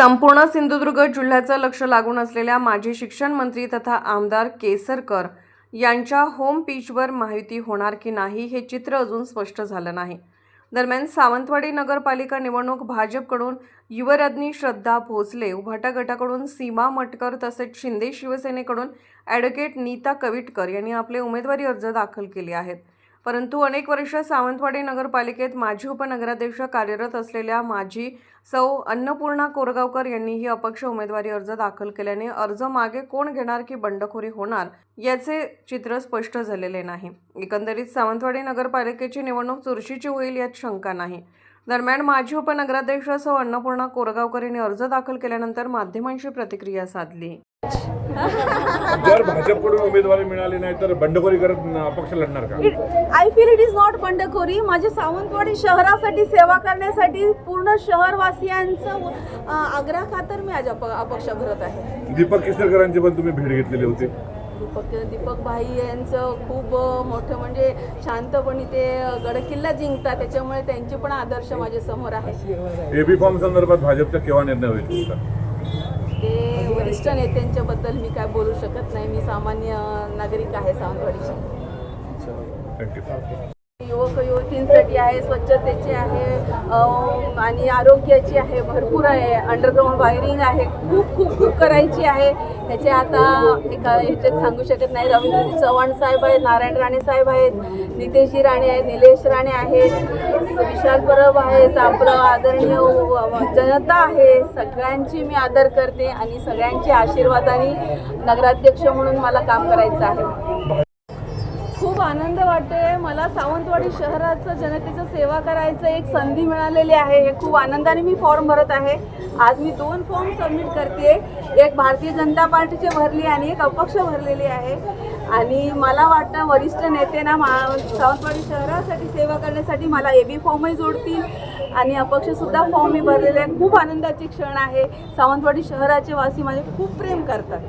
संपूर्ण सिंधुदुर्ग जिल्ह्याचं लक्ष लागून असलेल्या माजी शिक्षण मंत्री तथा आमदार केसरकर यांच्या होम पिचवर माहिती होणार की नाही हे चित्र अजून स्पष्ट झालं नाही. दरम्यान सावंतवाडी नगरपालिका निवडणूक भाजपकडून युवराज्ञी श्रद्धा भोसले उभाटा गटाकडून सीमा मटकर तसेच शिंदे शिवसेनेकडून ॲडव्होकेट नीता कविटकर यांनी आपले उमेदवारी अर्ज दाखल केले आहेत. परंतु अनेक वर्ष सावंतवाडी नगरपालिकेत माजी उपनगराध्यक्ष कार्यरत असलेल्या माजी सौ अन्नपूर्णा कोरगावकर यांनी ही अपक्ष उमेदवारी अर्ज दाखल केल्याने अर्ज मागे कोण घेणार की बंडखोरी होणार याचे चित्र स्पष्ट झालेले नाही. एकंदरीत सावंतवाडी नगरपालिकेची निवडणूक चुरशीची होईल यात शंका नाही. दरम्यान माजी उपनगराध्यक्ष सौ अन्नपूर्णा कोरगावकर यांनी अर्ज दाखल केल्यानंतर माध्यमांशी प्रतिक्रिया साधली. जर भाजपकडून उमेदवारी मिळाली नाही तर बंडखोरी करत अपक्ष लढणार का? I feel it is not बंडखोरी. माझे सावंतवाडी शहरासाठी सेवा करण्यासाठी पूर्ण शहरवासियांचं अ, आग्रहाखातर मी आज अप अपक्ष भरत आहे. दीपक केसरकरांची पण तुम्ही भेट घेतलेली होती. दीपक. दीपक भाई यांचं खूप मोठं म्हणजे शांतपणे ते गडकिल्ला जिंकतात. त्याच्यामुळे त्यांचे पण आदर्श माझ्यासमोर आहे. एबी फॉर्म संदर्भात भाजपचा केव्हा निर्णय होईल? ते वरिष्ठ नेत्यांच्याबद्दल मी काय बोलू शकत नाही. मी सामान्य नागरिक आहे सावंतवाडीची. थँक्यू युवक युवतींसाठी आहे स्वच्छतेची आहे आणि आरोग्याची आहे भरपूर आहे. अंडरग्राऊंड वायरिंग आहे खूप खूप खूप करायची आहे. ह्याचे आता एका ह्याच्यात सांगू शकत नाही. रवींद्रजी चव्हाण साहेब आहेत नारायण राणे साहेब आहेत नितेशजी राणे आहेत निलेश राणे आहेत विशाल परब आहे आपलं आदरणीय जनता आहे. सगळ्यांची मी आदर करते आणि सगळ्यांच्या आशीर्वादाने नगराध्यक्ष म्हणून मला काम करायचं आहे. खूप आनंद वाटतोय. मला सावंतवाडी शहराचं जनतेचं सेवा करायचं एक संधी मिळालेली आहे. हे खूप आनंदाने मी फॉर्म भरत आहे. आज मी दोन फॉर्म सबमिट करते एक भारतीय जनता पार्टीचे भरली आणि एक अपक्ष भरलेली आहे. आणि मला वाटतं वरिष्ठ नेते ना मा सावंतवाडी शहरासाठी सेवा करण्यासाठी मला ए बी फॉर्मही जोडतील. आणि अपक्षसुद्धा फॉर्म मी भरलेले आहे खूप आनंदाचे क्षण आहे. सावंतवाडी शहराचे वासी माझे खूप प्रेम करतात.